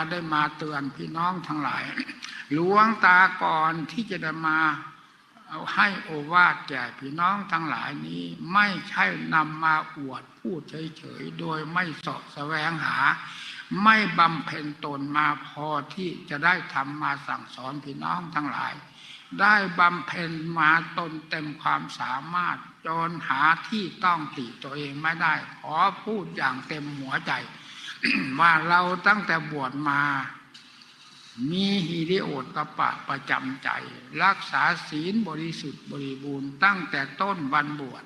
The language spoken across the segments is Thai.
ได้มาเตือนพี่น้องทั้งหลาย หลวงตาก่อนที่จะได้มาเอาให้โอวาทแก่พี่น้องทั้งหลายนี้ ไม่ใช่นำมาอวดพูดเฉยๆโดยไม่สาะแสวงหา ไม่บำเพ็ญตนมาพอที่จะได้ทำมาสั่งสอนพี่น้องทั้งหลาย ได้บำเพ็ญมาตนเต็มความสามารถจนหาที่ต้องติตัวเองไม่ได้ ขอพูดอย่างเต็มหัวใจ ว่าเราตั้งแต่บวชมา มีฮิริโอตตปะประจำใจ รักษาศีลบริสุทธิ์บริบูรณ์ตั้งแต่ต้นวันบวช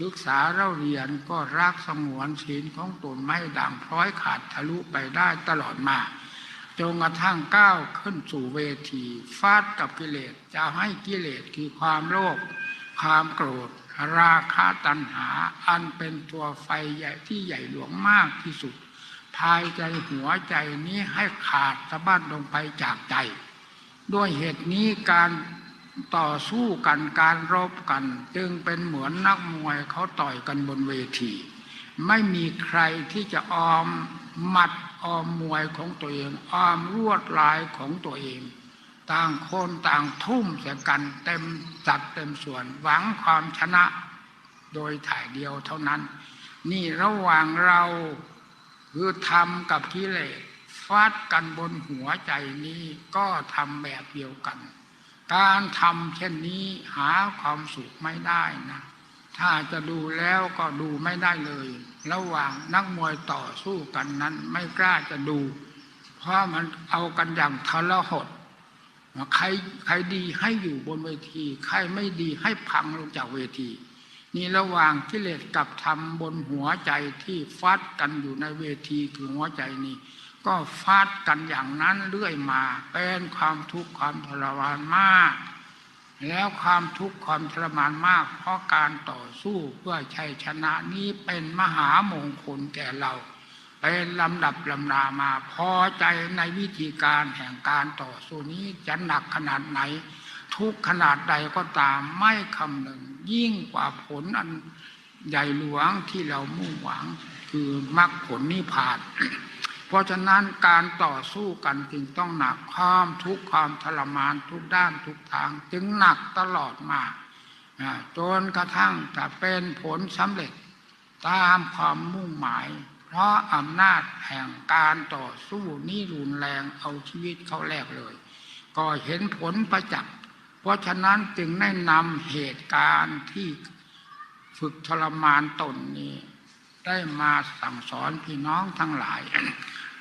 ศึกษาเราเรียนก็รักสงวนศีลของตนไม่ด่างพร้อยขาดทะลุไปได้ตลอดมาจนกระทั่งก้าวขึ้นสู่เวทีฟาดกับกิเลสจะให้กิเลสคือความโลภความโกรธ ราคะตัณหา อันเป็นตัวไฟใหญ่ที่ใหญ่หลวงมากที่สุด ภายใจหัวใจนี้ให้ขาดสะบั้นลงไปจากใจ ด้วยเหตุนี้การต่อสู้กันการรบกัน จึงเป็นเหมือนนักมวยเขาต่อยกันบนเวที ไม่มีใครที่จะออมหมัดออมมวยของตัวเองออมรวดลายของตัวเอง ต่างคนต่างทุ่มเสียกันเต็มจัดเต็มส่วนหวังความชนะ โดยถ่ายเดียวเท่านั้น นี่ระหว่างเรา คือทำกับกิเลสฟาดกันบนหัวใจนี้ก็ทำแบบเดียวกัน การทำเช่นนี้หาความสุขไม่ได้นะ ถ้าจะดูแล้วก็ดูไม่ได้เลย ระหว่างนักมวยต่อสู้กันนั้นไม่กล้าจะดู เพราะมันเอากันอย่างทรหดใครใครดีให้อยู่บนเวที ใครไม่ดีให้พังลงจากเวที นี่ระหว่างกิเลสกับธรรมบนหัวใจที่ฟัดกันอยู่ในเวทีคือหัวใจนี้ ก็ฟาดกันอย่างนั้นเรื่อยมา เป็นความทุกข์ความทรมานมาก แล้วความทุกข์ความทรมานมาก เพราะการต่อสู้เพื่อชัยชนะนี้เป็นมหามงคลแก่เรา เป็นลำดับลำนามาพอใจในวิธีการแห่งการต่อสู้นี้จะหนักขนาดไหน ทุกขนาดใดก็ตามไม่คำหนึ่ง ยิ่งกว่าผลอันใหญ่หลวงที่เรามุ่งหวังคือมรรคผลนิพพาน เพราะฉะนั้นการต่อสู้กันจึงต้องหนักความทุกข์ความทรมานทุกด้านทุกทาง จึงหนักตลอดมาจนกระทั่งจะเป็นผลสำเร็จตามความมุ่งหมาย เพราะอำนาจแห่งการต่อสู้นี่รุนแรงเอาชีวิตเขาแลกเลย ก็เห็นผลประจักษ์ เพราะฉะนั้นจึงได้นำเหตุการณ์ที่ฝึกทรมานตนนี้ ได้มาสั่งสอนพี่น้องทั้งหลาย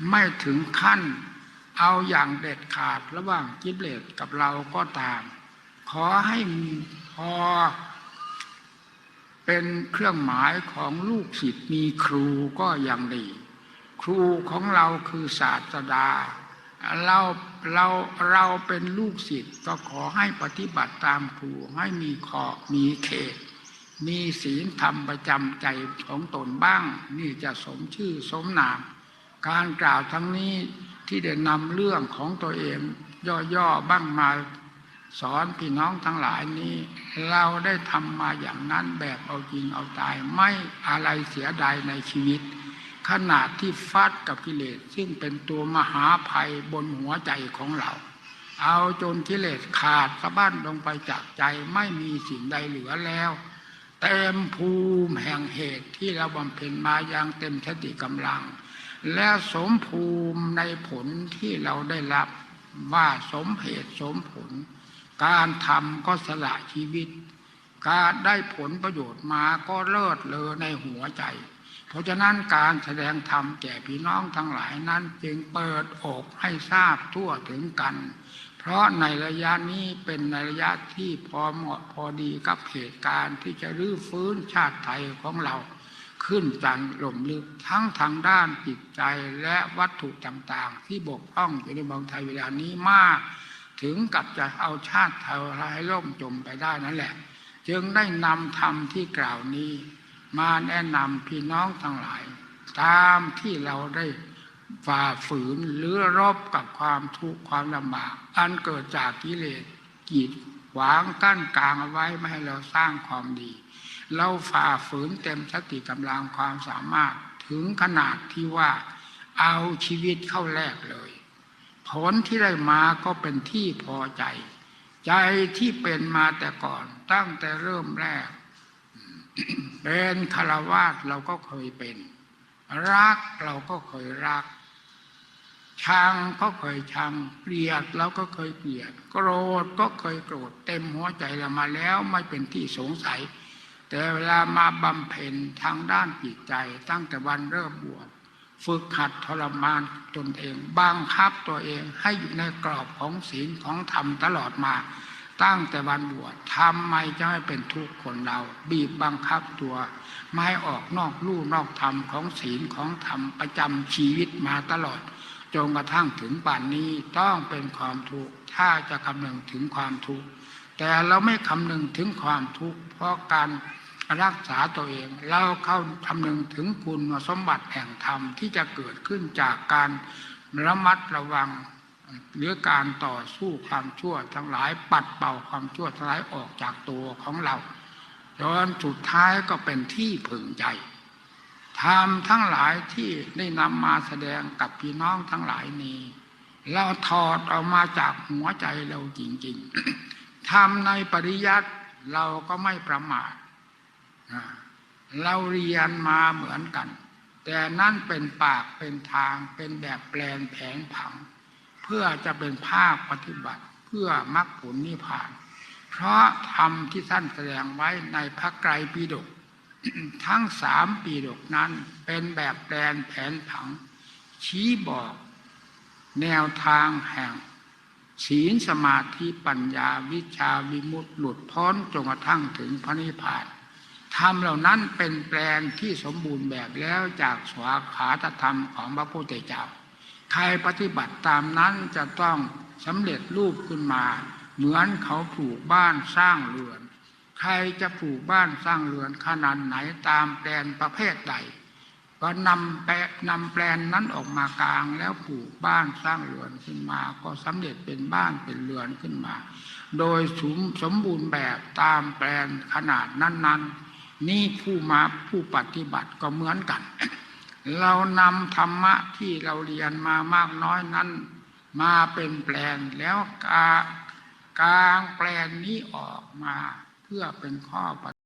ไม่ถึงขั้นเอาอย่างเด็ดขาดระหว่างกิเลสกับเราก็ตาม ขอให้พอเป็นเครื่องหมายของลูกศิษย์มีครูก็ยังดี ครูของเราคือศาสดา เรา เราเราเป็นลูกศิษย์ก็ขอให้ปฏิบัติตามครูให้มีขอบมีเขต มีศีลธรรมประจำใจของตนบ้าง นี่จะสมชื่อสมนาม การกล่าวทั้งนี้ที่ได้นำเรื่องของตัวเอง ย่อๆบ้างมาสอนพี่น้องทั้งหลายนี้ เราได้ทำมาอย่างนั้นแบบเอาจริงเอาตายไม่อะไรเสียดายในชีวิต ขนาดที่ฟัดกับกิเลสซึ่งเป็นตัวมหาภัยบนหัวใจของเรา เอาจนกิเลสขาดสะบั้นลงไปจากใจไม่มีสิ่งใดเหลือแล้ว เต็มภูมิแห่งเหตุที่เราบำเพ็ญมาอย่างเต็มสติกำลัง และสมภูมิในผลที่เราได้รับว่าสมเหตุสมผล การทำก็สละชีวิต การได้ผลประโยชน์มาก็เลิศเลอในหัวใจ เพราะฉะนั้นการแสดงธรรมแก่พี่น้องทั้งหลายนั้นจึงเปิดอกให้ทราบทั่วถึงกัน เพราะในระยะนี้เป็นในระยะที่พอเหมาะพอดีกับเหตุการณ์ที่จะรื้อฟื้นชาติไทยของเรา ขึ้นจันหล่มลึกทั้งทางด้านจิตใจและวัตถุต่างๆ ที่บกพร่องอยู่ในเมืองไทยเวลานี้มาก ถึงกับจะเอาชาติไทยให้ล่มจมไปได้นั่นแหละ จึงได้นำธรรมที่กล่าวนี้ มาแนะนำพี่น้องทั้งหลาย ตามที่เราได้ฝ่าฝืนหรือรบกับความทุกข์ความลำบาก อันเกิดจากกิเลสกีดขวางกั้นกลางเอาไว้ไม่ให้เราสร้างความดี เราฝ่าฝืนเต็มสติกำลังความสามารถถึงขนาดที่ว่าเอาชีวิตเข้าแลกเลย ผลที่ได้มาก็เป็นที่พอใจ ใจที่เป็นมาแต่ก่อนตั้งแต่เริ่มแรก เป็นคารวาสเราก็เคยเป็น รักเราก็เคยรัก ชังก็เคยชังเกลียดเราก็เคยเกลียด โกรธก็เคยโกรธ เต็มหัวใจเรามาแล้วไม่เป็นที่สงสัย แต่เวลามาบำเพ็ญทางด้านจิตใจ ตั้งแต่วันเริ่มบวชฝึกหัดทรมานตนเองบังคับตัวเองให้อยู่ในกรอบของศีลของธรรมตลอดมา ตั้งแต่วันบวชทำไมจะให้เป็นทุกข์คนเรา บีบบังคับตัว ไม่ให้ออกนอกลู่นอกธรรมของศีลของธรรมประจำชีวิตมาตลอดจนกระทั่งถึงป่านนี้ต้องเป็นความทุกข์ถ้าจะคำนึงถึงความทุกข์แต่เราไม่คำนึงถึงความทุกข์เพราะการรักษาตัวเองเราเข้าคำนึงถึงคุณสมบัติแห่งธรรมที่จะเกิดขึ้นจากการระมัดระวัง หรือการต่อสู้ความชั่วทั้งหลายปัดเป่าความชั่วทั้งหลายออกจากตัวของเราจนสุดท้ายก็เป็นที่ผึ่งใจธรรมทั้งหลายที่ได้นำมาแสดงกับพี่น้องทั้งหลายนี้เราถอดออกมาจากหัวใจเราจริงๆทำในปริยัติเราก็ไม่ประมาทเราเรียนมาเหมือนกัน แต่นั่นเป็นปากเป็นทางเป็นแบบแปลนแผนผัง เพื่อจะเป็นภาคปฏิบัติ เพื่อมรรคผลนิพพาน เพราะธรรมที่ท่านแสดงไว้ในพระไกรปิฎกทั้งสามปีดกนั้นเป็นแบบแปลนแผนผัง ชี้บอก แนวทางแห่ง ศีลสมาธิปัญญาวิชาวิมุตติหลุดพ้นจนกระทั่งถึงพระนิพพานธรรมเหล่านั้นเป็นแปลนที่สมบูรณ์แบบแล้วจากสวาขาตธรรมของพระพุทธเจ้า ใครปฏิบัติตามนั้นจะต้องสำเร็จรูปขึ้นมา เหมือนเขาปลูกบ้านสร้างเรือน ใครจะปลูกบ้านสร้างเรือนขนาดไหนตามแปลนประเภทใด ก็นำแปลนำแปลนนั้นออกมากลางแล้วปลูกบ้านสร้างเรือนขึ้นมา ก็สำเร็จเป็นบ้านเป็นเรือนขึ้นมา โดยสมสมบูรณ์แบบตามแปลนขนาดนั้น ๆนี่ผู้มาผู้ปฏิบัติก็เหมือนกัน เรานำธรรมะที่เราเรียนมามากน้อยนั้น มาเป็นแปลนแล้วกากลางแปลนนี้ออกมา เพื่อเป็นข้อป